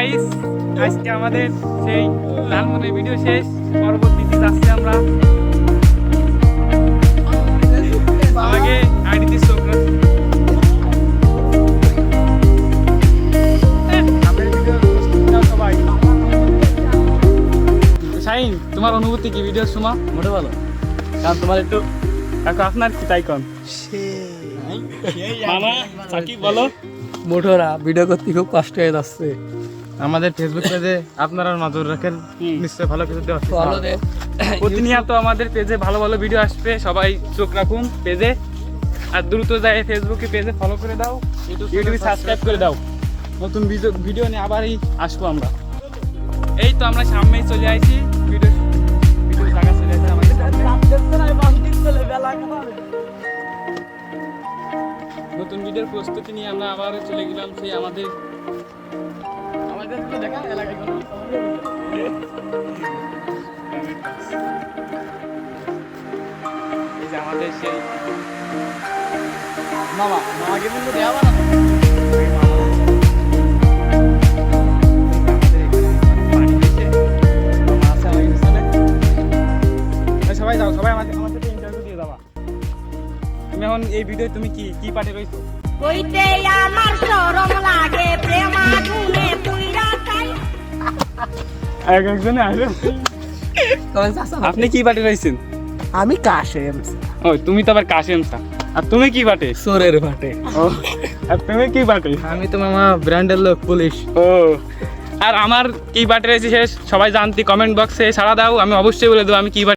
Guys আজকে আমাদের সেই লালমনের ভিডিও শেষ। পরবর্তীতে যাচ্ছি আমরা আমাকে আইডি দিস সবাই। তোমার অনুভূতি কি ভিডিও সময়? মোটে ভালো। কারণ তোমার একটু কাকু আপনার কি তাই কন? মামা সাকিব বলো। মোটরা ভিডিও করতে খুব কষ্ট হয়ে যাচ্ছে। আমাদের ফেসবুক পেজে আপনারা নজর রাখেন। হুম। নিশ্চয় ভালো কিছু দেওয়া প্রতিনিয়ত আমাদের পেজে ভালো ভালো ভিডিও আসবে। সবাই চোখ রাখুন পেজে আর দ্রুত যায় ফেসবুকে পেজে ফলো করে দাও। ইউটিউবে সাবস্ক্রাইব করে দাও। নতুন ভিডিও ভিডিও নিয়ে আবারই আসব আমরা। এই তো আমরা সামনেই চলে আসি ভিডিও ভিডিও জায়গা চলে আসে আমাদের। ভিডিওর প্রস্তুতি নিয়ে আমরা আবার চলে গেলাম সেই আমাদের যে আমাদের সেই মামা, মামাকে কিন্তু দেওয়া না তুমি এখন এই ভিডিও তুমি কি কি পাঠে রয়েছো কইতে আমার শরম লাগে প্রেম আগুনে পুইরা খাই। এক একজনে আসবে আপনি কি পাঠে রয়েছেন আমি কাশেম ও তুমি তো আবার কাশেম স্যার আর তুমি কি পাঠে? সোরের ভাটে ও আর তুমি কি পাঠে? আমি তো মামা ব্র্যান্ডের লোক পুলিশ। ও আর আমার কি পাঠে রয়েছে সে সবাই জানতি কমেন্ট বক্সে সাড়া দাও আমি অবশ্যই বলে দেবো আমি কি